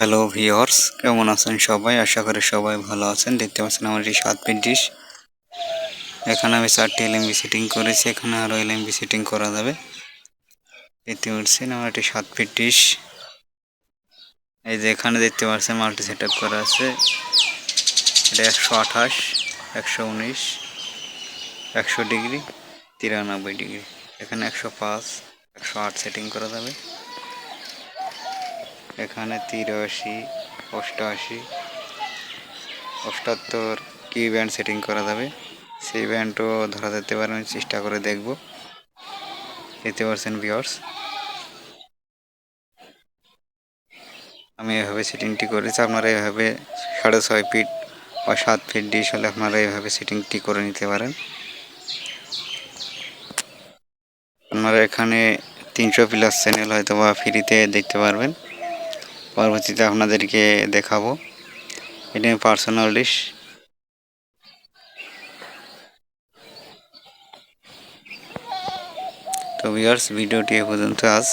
Hello viewers কেমন আছেন সবাই? আশা করি সবাই ভালো আছেন। দেখতে পাচ্ছেন আমার এই সাত পিস ডিশ এখানে আমি চারটি এলএমবি সেটিং করেছি। এখানে আরও এলএমবি সেটিং করা যাবে। দেখতে পাচ্ছেন আমার একটি সাত ফিট ডিশ এই যে এখানে দেখতে পাচ্ছেন মাল্টি সেট করা আছে। এটা একশো আঠাশ, একশো উনিশ, একশো ডিগ্রি, তিরানব্বই ডিগ্রি। এখানে একশো পাঁচ, একশো আট সেটিং করা যাবে। এখানে তিরাশি, অষ্টআশি। অষ্টাত্তর কি ব্যান্ড সেটিং করা যাবে? সেই ব্যান্ডও ধরা যেতে পারে, আমি চেষ্টা করে দেখব। দেখতে পারছেন ভিওর্স আমি এভাবে সেটিংটি করেছি, আপনারা এভাবে সাড়ে ছয় ফিট বা সাত ফিট ডিশ হলে আপনারা এভাবে সেটিংটি করে নিতে পারেন। আপনারা এখানে তিনশো প্লাস চ্যানেল হয়তো বা ফ্রিতে দেখতে পারবেন। পরবর্তীতে আপনাদেরকে দেখাবো। এটা পার্সোনাল ডিশ তো ভিউয়ার্স ভিডিওটি এ পর্যন্ত আজ